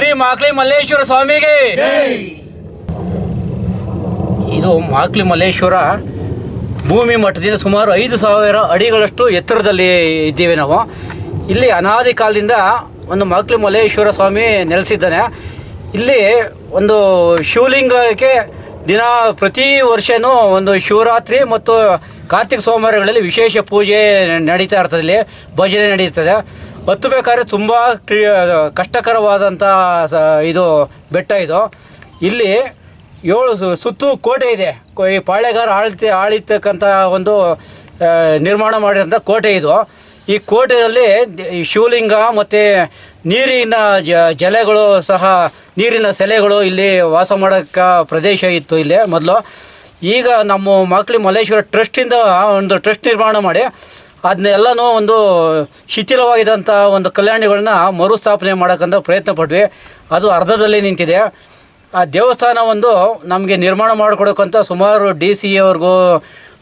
ಶ್ರೀ ಮಾಕ್ಲಿ ಮಲ್ಲೇಶ್ವರ ಸ್ವಾಮಿಗೆ ಇದು ಮಾಕ್ಲಿ ಮಲ್ಲೇಶ್ವರ ಭೂಮಿ ಮಠದಿಂದ ಸುಮಾರು ಐದು ಸಾವಿರ ಅಡಿಗಳಷ್ಟು ಎತ್ತರದಲ್ಲಿ ಇದ್ದೀವಿ ನಾವು. ಇಲ್ಲಿ ಅನಾದಿ ಕಾಲದಿಂದ ಒಂದು ಮಾಕ್ಲಿ ಮಲ್ಲೇಶ್ವರ ಸ್ವಾಮಿ ನೆಲೆಸಿದ್ದಾನೆ. ಇಲ್ಲಿ ಒಂದು ಶಿವಲಿಂಗಕ್ಕೆ ದಿನ ಪ್ರತಿ ವರ್ಷವೂ ಒಂದು ಶಿವರಾತ್ರಿ ಮತ್ತು ಕಾರ್ತಿಕ ಸೋಮವಾರಗಳಲ್ಲಿ ವಿಶೇಷ ಪೂಜೆ ನಡೀತಾ ಇರ್ತದೆ. ಇಲ್ಲಿ ಭಜನೆ ನಡೀತದೆ. ಹತ್ತಬೇಕಾದ್ರೆ ತುಂಬ ಕ್ರಿ ಕಷ್ಟಕರವಾದಂಥ ಸ- ಇದು ಬೆಟ್ಟ ಇದು. ಇಲ್ಲಿ ಏಳು ಸುತ್ತು ಕೋಟೆ ಇದೆ. ಈ ಪಾಳೆಗಾರ ಆಳ್ತಿ ಆಳಿತಕ್ಕಂಥ ಒಂದು ನಿರ್ಮಾಣ ಮಾಡಿದಂಥ ಕೋಟೆ ಇದು. ಈ ಕೋಟೆಯಲ್ಲಿ ಶಿವಲಿಂಗ ಮತ್ತು ನೀರಿನ ಜಲೆಗಳು ಸಹ, ನೀರಿನ ಸೆಲೆಗಳು ಇಲ್ಲಿ ವಾಸ ಮಾಡೋಕ್ಕೆ ಪ್ರದೇಶ ಇತ್ತು ಇಲ್ಲಿ ಮೊದಲು. ಈಗ ನಮ್ಮ ಮಕ್ಕಳಿ ಮಲ್ಲೇಶ್ವರ ಟ್ರಸ್ಟಿಂದ ಒಂದು ಟ್ರಸ್ಟ್ ನಿರ್ಮಾಣ ಮಾಡಿ ಅದನ್ನೆಲ್ಲನೂ ಒಂದು ಶಿಥಿಲವಾಗಿದ್ದಂಥ ಒಂದು ಕಲ್ಯಾಣಿಗಳನ್ನ ಮರುಸ್ಥಾಪನೆ ಮಾಡೋಕ್ಕಂತ ಪ್ರಯತ್ನ ಪಟ್ವಿ. ಅದು ಅರ್ಧದಲ್ಲಿ ನಿಂತಿದೆ. ಆ ದೇವಸ್ಥಾನ ಒಂದು ನಮಗೆ ನಿರ್ಮಾಣ ಮಾಡಿಕೊಡೋಕ್ಕಂತ ಸುಮಾರು ಡಿ ಸಿ ಅವ್ರಿಗೂ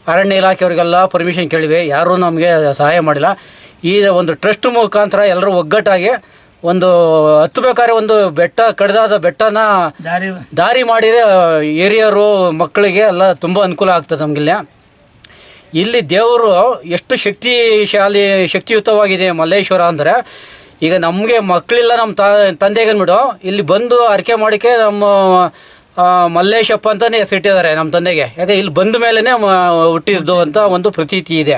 ಅರಣ್ಯ ಇಲಾಖೆಯವ್ರಿಗೆಲ್ಲ ಪರ್ಮಿಷನ್ ಕೇಳಿವೆ. ಯಾರೂ ನಮಗೆ ಸಹಾಯ ಮಾಡಿಲ್ಲ. ಈ ಒಂದು ಟ್ರಸ್ಟ್ ಮುಖಾಂತರ ಎಲ್ಲರೂ ಒಗ್ಗಟ್ಟಾಗಿ ಒಂದು ಹತ್ತಬೇಕಾದ್ರೆ ಒಂದು ಬೆಟ್ಟ ಕಡಿದಾದ ಬೆಟ್ಟನ ದಾರಿ ದಾರಿ ಮಾಡಿದರೆ ಹಿರಿಯರು ಮಕ್ಕಳಿಗೆ ಎಲ್ಲ ತುಂಬ ಅನುಕೂಲ ಆಗ್ತದೆ ನಮಗಿಲ್ಲಿ. ಇಲ್ಲಿ ದೇವರು ಎಷ್ಟು ಶಕ್ತಿಶಾಲಿ ಶಕ್ತಿಯುತವಾಗಿದೆ ಮಲ್ಲೇಶ್ವರ ಅಂದರೆ ಈಗ ನಮಗೆ ಮಕ್ಕಳಿಲ್ಲ ನಮ್ಮ ತ ತಂದೆಗೆ ಬಿಡು ಇಲ್ಲಿ ಬಂದು ಅರಿಕೆ ಮಾಡಿಕೆ ನಮ್ಮ ಮಲ್ಲೇಶಪ್ಪ ಅಂತಲೇ ಹೆಸರಿಟ್ಟಿದ್ದಾರೆ ನಮ್ಮ ತಂದೆಗೆ. ಯಾಕೆ ಇಲ್ಲಿ ಬಂದ ಮೇಲೇ ಹುಟ್ಟಿದ್ದು ಅಂತ ಒಂದು ಪ್ರತೀತಿ ಇದೆ.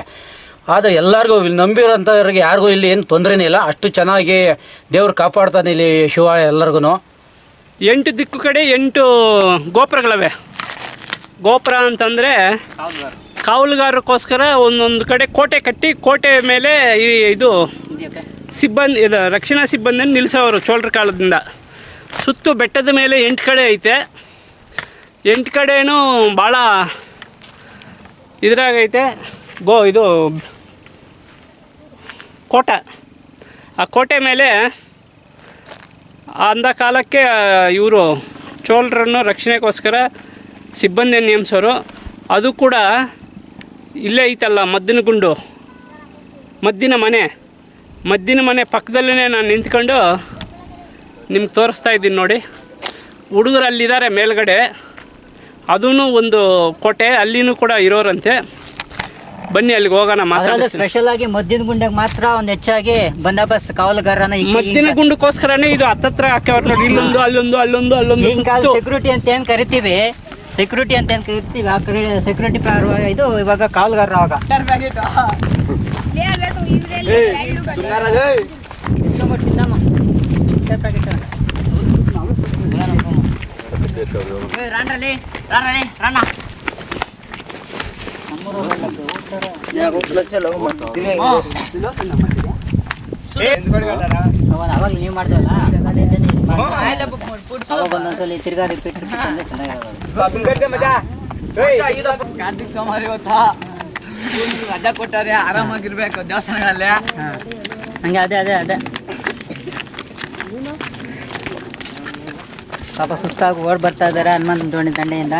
ಆದರೆ ಎಲ್ಲರಿಗೂ ಇಲ್ಲಿ ನಂಬಿರೋಂಥವ್ರಿಗೆ ಯಾರಿಗೂ ಇಲ್ಲಿ ಏನು ತೊಂದರೆನೇ ಇಲ್ಲ. ಅಷ್ಟು ಚೆನ್ನಾಗಿ ದೇವ್ರು ಕಾಪಾಡ್ತಾನೆ ಇಲ್ಲಿ ಶಿವ ಎಲ್ಲರಿಗೂ ಎಂಟು ದಿಕ್ಕು ಕಡೆ ಎಂಟು ಗೋಪುರಗಳವೆ. ಗೋಪುರ ಅಂತಂದರೆ ಕಾವಲುಗಾರಕ್ಕೋಸ್ಕರ ಒಂದೊಂದು ಕಡೆ ಕೋಟೆ ಕಟ್ಟಿ ಕೋಟೆ ಮೇಲೆ ಈ ಇದು ಸಿಬ್ಬಂದಿ, ಇದು ರಕ್ಷಣಾ ಸಿಬ್ಬಂದಿಯನ್ನು ನಿಲ್ಲಿಸೋರು ಚೋಳರ ಕಾಲದಿಂದ. ಸುತ್ತು ಬೆಟ್ಟದ ಮೇಲೆ ಎಂಟು ಕಡೆ ಐತೆ. ಎಂಟು ಕಡೆನೂ ಭಾಳ ಇದ್ರಾಗೈತೆ ಗೋ, ಇದು ಕೋಟ. ಆ ಕೋಟೆ ಮೇಲೆ ಅಂದ ಕಾಲಕ್ಕೆ ಇವರು ಚೋಳರನ್ನು ರಕ್ಷಣೆಗೋಸ್ಕರ ಸಿಬ್ಬಂದಿಯನ್ನು ನೇಮಿಸೋರು. ಅದು ಕೂಡ ಇಲ್ಲೇ ಐತಲ್ಲ ಮದ್ದಿನ ಗುಂಡು. ಮದ್ದಿನ ಮನೆ. ಮದ್ದಿನ ಮನೆ ಪಕ್ಕದಲ್ಲೇ ನಾನು ನಿಂತ್ಕೊಂಡು ನಿಮ್ಗೆ ತೋರಿಸ್ತಾ ಇದ್ದೀನಿ ನೋಡಿ. ಹುಡುಗರು ಅಲ್ಲಿದ್ದಾರೆ ಮೇಲ್ಗಡೆ. ಅದೂ ಒಂದು ಕೋಟೆ ಅಲ್ಲಿನೂ ಕೂಡ ಇರೋರಂತೆ. ಬನ್ನಿ ಅಲ್ಲಿಗೆ ಹೋಗೋಣ ಮಾತ್ರ ಸ್ಪೆಷಲ್ ಆಗಿ ಮದ್ದಿನ ಗುಂಡಿಗೆ ಮಾತ್ರ ಒಂದು ಹೆಚ್ಚಾಗಿ ಬಂದೋಬಸ್ತ್ ಕಾವಲುಗಾರನ ಮದ್ದಿನ ಗುಂಡಕ್ಕೋಸ್ಕರನೇ ಇದು ಹತ್ತತ್ರ ಹಾಕ್ಯವ್ರು ನೋಡಿ ಇಲ್ಲೊಂದು ಅಲ್ಲೊಂದು ಅಲ್ಲೊಂದು ಅಲ್ಲೊಂದು ಸೆಕ್ಯೂರಿಟಿ ಅಂತ ಏನು ಕರಿತೀವಿ? ಸೆಕ್ಯೂರಿಟಿ ಅಂತ ಏನ್ ಕರಿತೀವಿ ಆ ಸೆಕ್ಯೂರಿಟಿ ಇದು ಇವಾಗ ಕಾವಲುಗಾರ ಅವಾಗ ಅವಾಗ ನೀವು ಮಾಡ್ದಲ್ಲ ಅವಾಗ ಒಂದೊಂದ್ಸಲಿ ತಿರ್ಗಾ ರಿಪೀಟ್ ರಿಪೀಟ್ ಅಂದ್ರೆ ಚೆನ್ನಾಗಿರೋದು. ಕಾರ್ತಿಕ್ ಸೋಮವಾರ ಇವತ್ತು? ರಜಾ ಕೊಟ್ಟಾರೆ ಆರಾಮಾಗಿರ್ಬೇಕು ದೇವಸ್ಥಾನಗಳಲ್ಲಿ ಹಂಗೆ ಅದೇ ಅದೇ ಅದೇ. ಪಾಪ ಸುಸ್ತಾಗಿ ಓಡ್ ಬರ್ತಾ ಇದ್ದಾರೆ ಹನುಮಂತ ದೋಣಿ ದಂಡೆಯಿಂದ.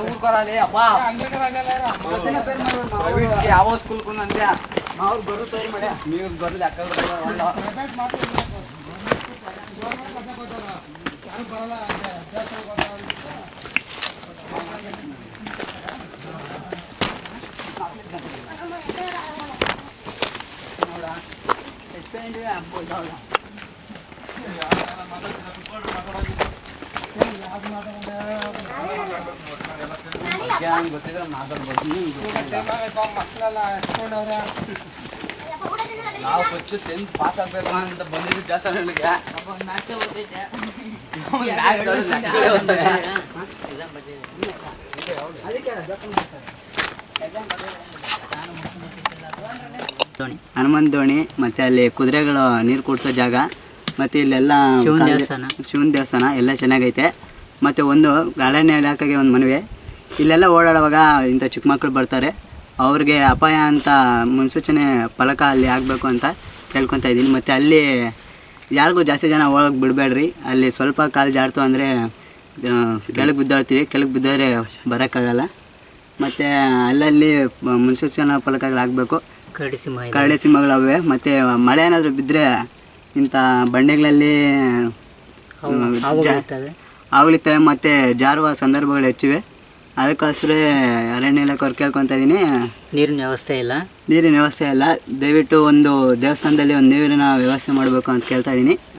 ಊರ್ಕೊರಲ್ಲಿ ಅಪ್ಪ ಯಾವ ಸ್ಕೂಲ್ ಅಂದ್ಯಾ ಅವ್ರು ಬರು ತಯಾರಿ ಮಾಡ್ಯಾ ನೀವು ಬರ್ಲಿ ಅಕ್ಕ ನಾವು ಫಸ್ಟ್ ಟೆಂತ್ ಪಾಸ್ ಆಗ್ಬೇಕು ಅಂತ ಬಂದಿದ್ದು ದೇವಸ್ಥಾನಗಳಿಗೆ ಹನುಮಂತ ದೋಣಿ ಮತ್ತೆ ಅಲ್ಲಿ ಕುದುರೆಗಳು ನೀರು ಕುಡಿಸೋ ಜಾಗ ಮತ್ತೆ ಇಲ್ಲೆಲ್ಲ ಶಿವನ ದೇವಸ್ಥಾನ. ಶಿವನ ದೇವಸ್ಥಾನ ಎಲ್ಲ ಚೆನ್ನಾಗೈತೆ. ಮತ್ತೆ ಒಂದು ಗಾರ್ಡನ್ ಇಲಾಖೆಗೆ ಒಂದು ಮನವಿ. ಇಲ್ಲೆಲ್ಲ ಓಡಾಡುವಾಗ ಇಂಥ ಚಿಕ್ಕ ಮಕ್ಕಳು ಬರ್ತಾರೆ. ಅವ್ರಿಗೆ ಅಪಾಯ ಅಂತ ಮುನ್ಸೂಚನೆ ಫಲಕ ಅಲ್ಲಿ ಆಗಬೇಕು ಅಂತ ಕೇಳ್ಕೊತಾ ಇದ್ದೀನಿ. ಮತ್ತು ಅಲ್ಲಿ ಯಾರಿಗೂ ಜಾಸ್ತಿ ಜನ ಹೋಗಕ್ಕೆ ಬಿಡಬೇಡ್ರಿ. ಅಲ್ಲಿ ಸ್ವಲ್ಪ ಕಾಲು ಜಾಡ್ತು ಅಂದರೆ ಕೆಳಗೆ ಬಿದ್ದಾಡ್ತೀವಿ ಕೆಳಗೆ ಬಿದ್ದೋದ್ರೆ ಬರೋಕ್ಕಾಗಲ್ಲ. ಮತ್ತು ಅಲ್ಲಲ್ಲಿ ಮುನ್ಸೂಚನಾ ಫಲಕಗಳಾಗಬೇಕು ಕರಡಿ ಸಿಂಹ ಇದೆ. ಕರಡಿ ಸಿಂಹಗಳವೆ ಮತ್ತು ಮಳೆ ಏನಾದರೂ ಬಿದ್ದರೆ ಇಂಥ ಬಂಡೆಗಳಲ್ಲಿ ಆಗಲಿತ್ತವೆ ಮತ್ತೆ ಹಾವುಗಳು ಜಾ- ಇರ್ತವೆ. ಆಗುಳಿತವೆ ಮತ್ತು ಜಾರುವ ಸಂದರ್ಭಗಳು ಹೆಚ್ಚಿವೆ. ಅದಕ್ಕೋಸ್ಕರ ಅರಣ್ಯ ಇಲಾಖೆಯವ್ರು ಕೇಳ್ಕೊತಾ ಇದ್ದೀನಿ ನೀರಿನ ವ್ಯವಸ್ಥೆ ಇಲ್ಲ. ನೀರಿನ ವ್ಯವಸ್ಥೆ ಇಲ್ಲ. ದಯವಿಟ್ಟು ಒಂದು ದೇವಸ್ಥಾನದಲ್ಲಿ ಒಂದು ನೀರಿನ ವ್ಯವಸ್ಥೆ ಮಾಡಬೇಕು ಅಂತ ಕೇಳ್ತಾ ಇದ್ದೀನಿ